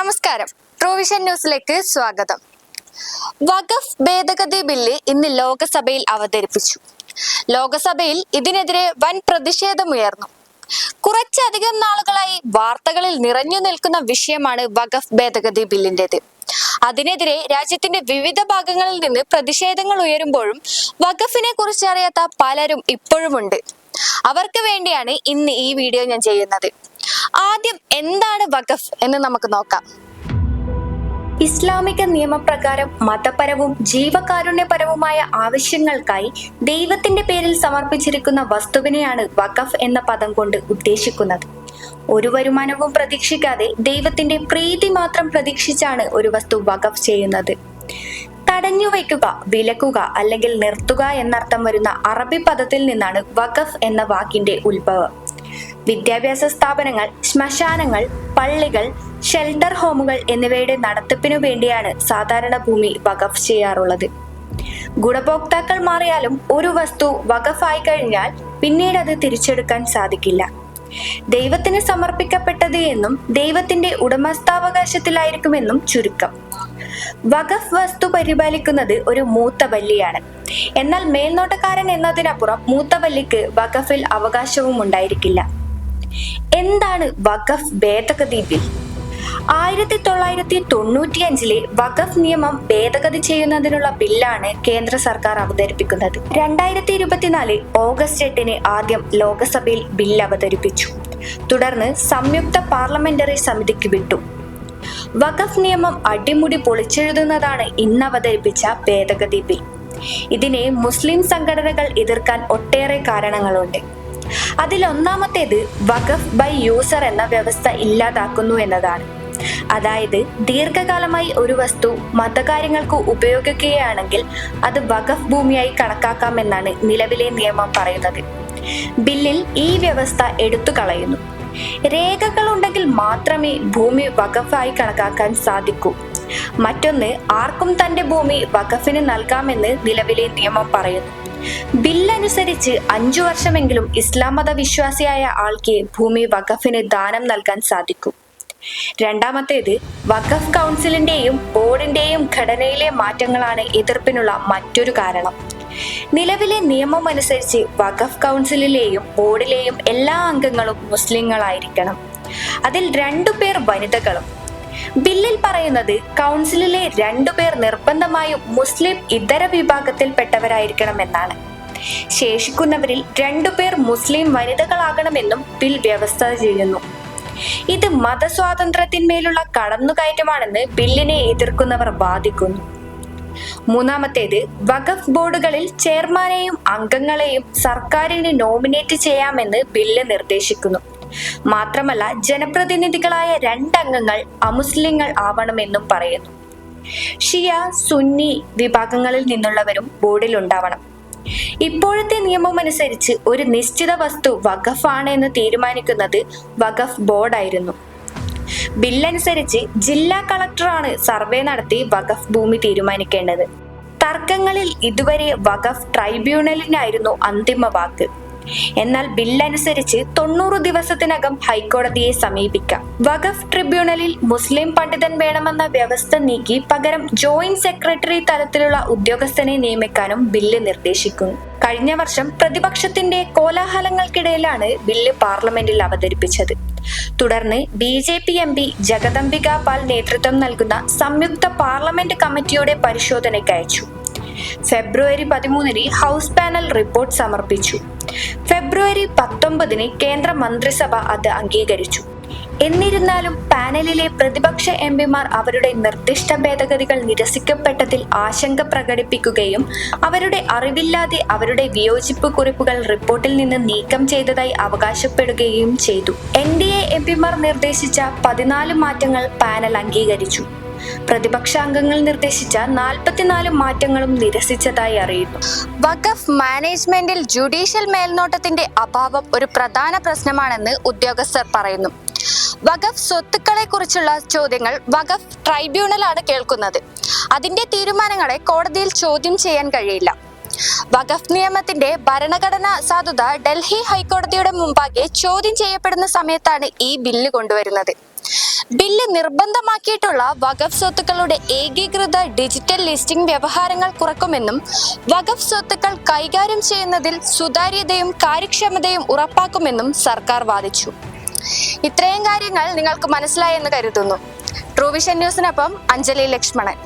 നമസ്കാരം. പ്രൊവിഷൻ ന്യൂസിലേക്ക് സ്വാഗതം. വഖഫ് ഭേദഗതി ബില്ല് ഇന്ന് ലോകസഭയിൽ അവതരിപ്പിച്ചു. ലോകസഭയിൽ ഇതിനെതിരെ വൻ പ്രതിഷേധമുയർന്നു. കുറച്ചധികം നാളുകളായി വാർത്തകളിൽ നിറഞ്ഞു നിൽക്കുന്ന വിഷയമാണ് വഖഫ് ഭേദഗതി ബില്ലിന്റേത് അതിനെതിരെ രാജ്യത്തിന്റെ വിവിധ ഭാഗങ്ങളിൽ നിന്ന് പ്രതിഷേധങ്ങൾ ഉയരുമ്പോഴും വഖഫിനെ കുറിച്ച് അറിയാത്ത പലരും ഇപ്പോഴുമുണ്ട്. അവർക്ക് വേണ്ടിയാണ് ഇന്ന് ഈ വീഡിയോ ഞാൻ ചെയ്യുന്നത്. ആദ്യം എന്താണ് വഖഫ് എന്ന് നമുക്ക് നോക്കാം. ഇസ്ലാമിക നിയമപ്രകാരം മതപരവും ജീവകാരുണ്യപരവുമായ ആവശ്യങ്ങൾക്കായി ദൈവത്തിന്റെ പേരിൽ സമർപ്പിച്ചിരിക്കുന്ന വസ്തുവിനെയാണ് വഖഫ് എന്ന പദം കൊണ്ട് ഉദ്ദേശിക്കുന്നത്. ഒരു വരുമാനവും പ്രതീക്ഷിക്കാതെ ദൈവത്തിന്റെ പ്രീതി മാത്രം പ്രതീക്ഷിച്ചാണ് ഒരു വസ്തു വഖഫ് ചെയ്യുന്നത്. തടഞ്ഞു വയ്ക്കുക വിലക്കുക അല്ലെങ്കിൽ നിർത്തുക എന്നർത്ഥം വരുന്ന അറബി പദത്തിൽ നിന്നാണ് വഖഫ് എന്ന വാക്കിന്റെ ഉത്ഭവം. വിദ്യാഭ്യാസ സ്ഥാപനങ്ങൾ ശ്മശാനങ്ങൾ പള്ളികൾ ഷെൽട്ടർ ഹോമുകൾ എന്നിവയുടെ നടത്തിപ്പിനു വേണ്ടിയാണ് സാധാരണ ഭൂമി വഖഫ് ചെയ്യാറുള്ളത്. ഗുണഭോക്താക്കൾ മാറിയാലും ഒരു വസ്തു വഖഫായി കഴിഞ്ഞാൽ പിന്നീട് അത് തിരിച്ചെടുക്കാൻ സാധിക്കില്ല. ദൈവത്തിന് സമർപ്പിക്കപ്പെട്ടത് എന്നും ദൈവത്തിന്റെ ഉടമസ്ഥാവകാശത്തിലായിരിക്കുമെന്നും ചുരുക്കം. വഖഫ് വസ്തു പരിപാലിക്കുന്നത് ഒരു മൂത്തവല്ലിയാണ് എന്നാൽ മേൽനോട്ടക്കാരൻ എന്നതിനപ്പുറം മൂത്തവല്ലിക്ക് വഖഫിൽ അവകാശവും ഉണ്ടായിരിക്കില്ല. എന്താണ് വഖഫ് ഭേദഗതി ബിൽ? ആയിരത്തി തൊള്ളായിരത്തി തൊണ്ണൂറ്റിയഞ്ചിലെ വഖഫ് നിയമം ഭേദഗതി ചെയ്യുന്നതിനുള്ള ബില്ലാണ് കേന്ദ്ര സർക്കാർ അവതരിപ്പിക്കുന്നത്. രണ്ടായിരത്തി ഇരുപത്തിനാല് ഓഗസ്റ്റ് എട്ടിന് ആദ്യം ലോക്സഭയിൽ ബിൽ അവതരിപ്പിച്ചു. തുടർന്ന് സംയുക്ത പാർലമെന്ററി സമിതിക്ക് വിട്ടു. വഖഫ് നിയമം അടിമുടി പൊളിച്ചെഴുതുന്നതാണ് ഇന്ന് അവതരിപ്പിച്ച ഭേദഗതി ബിൽ ഇതിനെ മുസ്ലിം സംഘടനകൾ എതിർക്കാൻ ഒട്ടേറെ കാരണങ്ങളുണ്ട്. അതിലൊന്നാമത്തേത് വഖഫ് ബൈ യൂസർ എന്ന വ്യവസ്ഥ ഇല്ലാതാക്കുന്നു എന്നതാണ്. അതായത് ദീർഘകാലമായി ഒരു വസ്തു മതകാര്യങ്ങൾക്ക് ഉപയോഗിക്കുകയാണെങ്കിൽ അത് വഖഫ് ഭൂമിയായി കണക്കാക്കാമെന്നാണ് നിലവിലെ നിയമം പറയുന്നത്. ബില്ലിൽ ഈ വ്യവസ്ഥ എടുത്തു കളയുന്നു. രേഖകളുണ്ടെങ്കിൽ മാത്രമേ ഭൂമി വഖഫായി കണക്കാക്കാൻ സാധിക്കൂ. മറ്റൊന്ന് ആർക്കും തന്റെ ഭൂമി വഖഫിന് നൽകാമെന്ന് നിലവിലെ നിയമം പറയുന്നു. ബില്ലനുസരിച്ച് അഞ്ചു വർഷമെങ്കിലും ഇസ്ലാം മത വിശ്വാസിയായ ആൾക്ക് ഭൂമി വഖഫിന് ദാനം നൽകാൻ സാധിക്കും. രണ്ടാമത്തേത് വഖഫ് കൗൺസിലിന്റെയും ബോർഡിന്റെയും ഘടനയിലെ മാറ്റങ്ങളാണ് എതിർപ്പിനുള്ള മറ്റൊരു കാരണം. നിലവിലെ നിയമം അനുസരിച്ച് വഖഫ് കൗൺസിലിലെയും ബോർഡിലെയും എല്ലാ അംഗങ്ങളും മുസ്ലിങ്ങളായിരിക്കണം. അതിൽ രണ്ടു പേർ വനിതകളും. ബില്ലിൽ പറയുന്നത് കൗൺസിലിലെ രണ്ടു പേർ നിർബന്ധമായും മുസ്ലിം ഇതര വിഭാഗത്തിൽപ്പെട്ടവരായിരിക്കണം എന്നാണ് ശേഷിക്കുന്നവരിൽ രണ്ടു പേർ മുസ്ലിം വനിതകളാകണമെന്നും ബിൽ വ്യവസ്ഥ ചെയ്യുന്നു. ഇത് മതസ്വാതന്ത്ര്യത്തിന്മേലുള്ള കടന്നുകയറ്റമാണെന്ന് ബില്ലിനെ എതിർക്കുന്നവർ വാദിക്കുന്നു. മൂന്നാമത്തേത് വഖഫ് ബോർഡുകളിൽ ചെയർമാനെയും അംഗങ്ങളെയും സർക്കാരിന് നോമിനേറ്റ് ചെയ്യാമെന്ന് ബില്ല് നിർദ്ദേശിക്കുന്നു. മാത്രമല്ല ജനപ്രതിനിധികളായ രണ്ടംഗങ്ങൾ അമുസ്ലിങ്ങൾ ആവണമെന്നും പറയുന്നു. ഷിയ സുന്നി വിഭാഗങ്ങളിൽ നിന്നുള്ളവരും ബോർഡിൽ ഉണ്ടാവണം ഇപ്പോഴത്തെ നിയമം അനുസരിച്ച് ഒരു നിശ്ചിത വസ്തു വഖഫാണ് എന്ന് തീരുമാനിക്കുന്നത് വഖഫ് ബോർഡായിരുന്നു. ബില്ലനുസരിച്ച് ജില്ലാ കളക്ടറാണ് സർവേ നടത്തി വഖഫ് ഭൂമി തീരുമാനിക്കേണ്ടത്. തർക്കങ്ങളിൽ ഇതുവരെ വഖഫ് ട്രൈബ്യൂണലിനായിരുന്നു അന്തിമ വാക്ക്. എന്നാൽ ബില്ലനുസരിച്ച് തൊണ്ണൂറ് ദിവസത്തിനകം ഹൈക്കോടതിയെ സമീപിക്കാം. വഖഫ് ട്രിബ്യൂണലിൽ മുസ്ലിം പണ്ഡിതൻ വേണമെന്ന വ്യവസ്ഥ നീക്കി പകരം ജോയിന്റ് സെക്രട്ടറി തലത്തിലുള്ള ഉദ്യോഗസ്ഥനെ നിയമിക്കാനും ബില്ല് നിർദ്ദേശിക്കുന്നു. കഴിഞ്ഞ വർഷം പ്രതിപക്ഷത്തിന്റെ കോലാഹലങ്ങൾക്കിടയിലാണ് ബില്ല് പാർലമെന്റിൽ അവതരിപ്പിച്ചത്. തുടർന്ന് B J P M P Jagadambika Pal നേതൃത്വം നൽകുന്ന സംയുക്ത പാർലമെന്റ് കമ്മിറ്റിയുടെ പരിശോധനയ്ക്ക് അയച്ചു. ഫെബ്രുവരി പതിമൂന്നിന് ഹൗസ് പാനൽ റിപ്പോർട്ട് സമർപ്പിച്ചു. ഫെബ്രുവരി പത്തൊമ്പതിന് കേന്ദ്ര മന്ത്രിസഭ അത് അംഗീകരിച്ചു. എന്നിരുന്നാലും പാനലിലെ പ്രതിപക്ഷ എം പിമാർ അവരുടെ നിർദ്ദിഷ്ട ഭേദഗതികൾ നിരസിക്കപ്പെട്ടതിൽ ആശങ്ക പ്രകടിപ്പിക്കുകയും അവരുടെ അറിവില്ലാതെ അവരുടെ വിയോജിപ്പ് കുറിപ്പുകൾ റിപ്പോർട്ടിൽ നിന്ന് നീക്കം ചെയ്തതായി അവകാശപ്പെടുകയും ചെയ്തു. എൻ ഡി എ എം പിമാർ നിർദ്ദേശിച്ച പതിനാല് മാറ്റങ്ങൾ പാനൽ അംഗീകരിച്ചു. പ്രതിപക്ഷാംഗങ്ങൾ നിർദ്ദേശിച്ച നാൽപ്പത്തിനാല് മാറ്റങ്ങളും നിരസിച്ചതായി അറിയുന്നു. വഖഫ് മാനേജ്മെന്റിൽ ജുഡീഷ്യൽ മേൽനോട്ടത്തിന്റെ അഭാവം ഒരു പ്രധാന പ്രശ്നമാണെന്ന് ഉദ്യോഗസ്ഥർ പറയുന്നു. വഖഫ് സ്വത്തുക്കളെ കുറിച്ചുള്ള ചോദ്യങ്ങൾ വഖഫ് ട്രൈബ്യൂണലാണ് കേൾക്കുന്നത്. അതിന്റെ തീരുമാനങ്ങളെ കോടതിയിൽ ചോദ്യം ചെയ്യാൻ കഴിയില്ല. വഖഫ് നിയമത്തിന്റെ ഭരണഘടനാ സാധുത ഡൽഹി ഹൈക്കോടതിയുടെ മുമ്പാകെ ചോദ്യം ചെയ്യപ്പെടുന്ന സമയത്താണ് ഈ ബില്ല് കൊണ്ടുവരുന്നത്. ബില്ല് നിർബന്ധമാക്കിയിട്ടുള്ള വഖഫ് സ്വത്തുക്കളുടെ ഏകീകൃത ഡിജിറ്റൽ ലിസ്റ്റിംഗ് വ്യവഹാരങ്ങൾ കുറക്കുമെന്നും വഖഫ് സ്വത്തുക്കൾ കൈകാര്യം ചെയ്യുന്നതിൽ സുതാര്യതയും കാര്യക്ഷമതയും ഉറപ്പാക്കുമെന്നും സർക്കാർ വാദിച്ചു. ഇത്രയും കാര്യങ്ങൾ നിങ്ങൾക്ക് മനസ്സിലായെന്ന് കരുതുന്നു. ട്രൂവിഷൻ ന്യൂസിനൊപ്പം അഞ്ജലി ലക്ഷ്മണൻ.